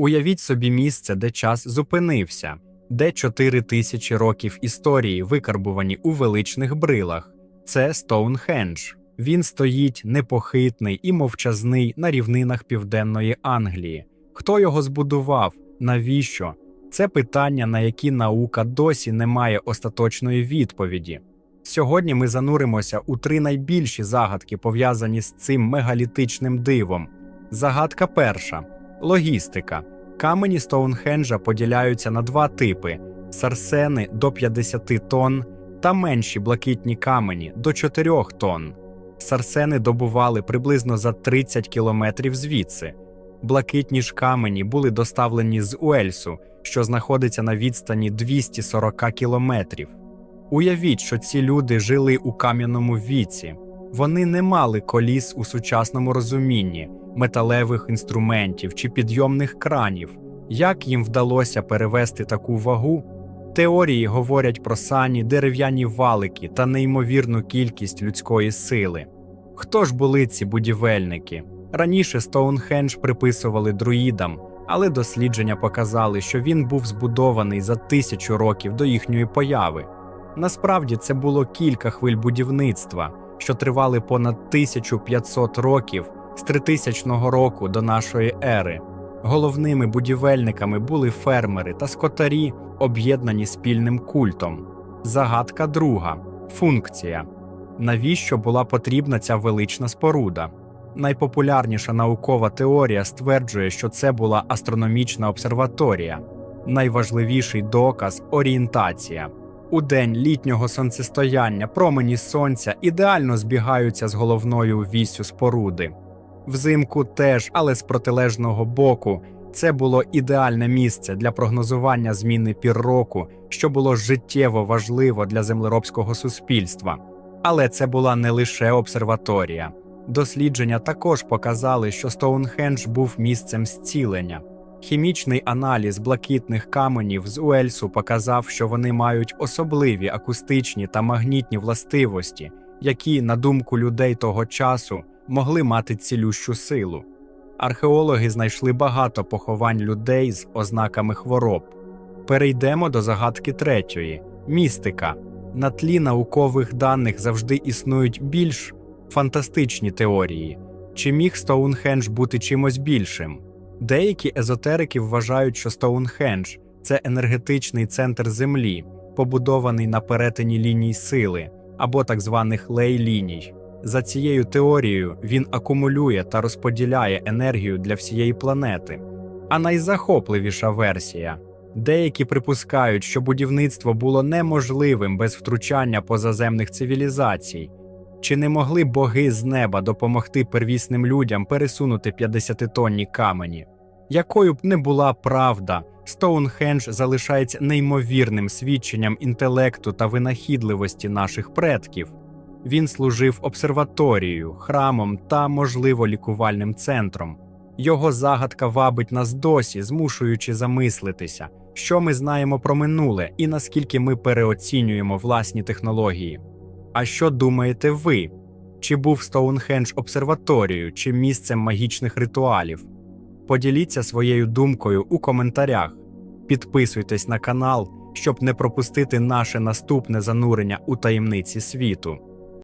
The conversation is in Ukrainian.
Уявіть собі місце, де час зупинився, де чотири тисячі років історії викарбувані у величних брилах. Це Стоунхендж. Він стоїть непохитний і мовчазний на рівнинах південної Англії. Хто його збудував? Навіщо? Це питання, на які наука досі не має остаточної відповіді. Сьогодні ми зануримося у три найбільші загадки, пов'язані з цим мегалітичним дивом. Загадка перша логістика. Камені Стоунхенджа поділяються на два типи: сарсени до 50 тонн та менші блакитні камені до 4 тонн. Сарсени добували приблизно за 30 кілометрів звідси. Блакитні ж камені були доставлені з Уельсу, що знаходиться на відстані 240 кілометрів. Уявіть, що ці люди жили у кам'яному віці. Вони не мали коліс у сучасному розумінні, металевих інструментів чи підйомних кранів. Як їм вдалося перевести таку вагу? Теорії говорять про сані, дерев'яні валики та неймовірну кількість людської сили. Хто ж були ці будівельники? Раніше Стоунхендж приписували друїдам, але дослідження показали, що він був збудований за тисячу років до їхньої появи. Насправді це було кілька хвиль будівництва, що тривали понад 1500 років з 3000 року до нашої ери. Головними будівельниками були фермери та скотарі, об'єднані спільним культом. Загадка друга функція. Навіщо була потрібна ця велична споруда? Найпопулярніша наукова теорія стверджує, що це була астрономічна обсерваторія. Найважливіший доказ орієнтація. У день літнього сонцестояння промені сонця ідеально збігаються з головною віссю споруди. Взимку теж, але з протилежного боку, це було ідеальне місце для прогнозування зміни пір року, що було життєво важливо для землеробського суспільства. Але це була не лише обсерваторія. Дослідження також показали, що Стоунхендж був місцем зцілення. Хімічний аналіз блакитних каменів з Уельсу показав, що вони мають особливі акустичні та магнітні властивості, які, на думку людей того часу, могли мати цілющу силу. Археологи знайшли багато поховань людей з ознаками хвороб. Перейдемо до загадки третьої містика. На тлі наукових даних завжди існують більш фантастичні теорії. Чи міг Стоунхендж бути чимось більшим? Деякі езотерики вважають, що Стоунхендж це енергетичний центр Землі, побудований на перетині ліній сили або так званих лей-ліній. За цією теорією він акумулює та розподіляє енергію для всієї планети. А найзахопливіша версія деякі припускають, що будівництво було неможливим без втручання позаземних цивілізацій. Чи не могли боги з неба допомогти первісним людям пересунути 50-тонні камені? Якою б не була правда, Стоунхендж залишається неймовірним свідченням інтелекту та винахідливості наших предків. Він служив обсерваторією, храмом та, можливо, лікувальним центром. Його загадка вабить нас досі, змушуючи замислитися, що ми знаємо про минуле і наскільки ми переоцінюємо власні технології. А що думаєте ви? Чи був Стоунхендж обсерваторією чи місцем магічних ритуалів? Поділіться своєю думкою у коментарях. Підписуйтесь на канал, щоб не пропустити наше наступне занурення у таємниці світу.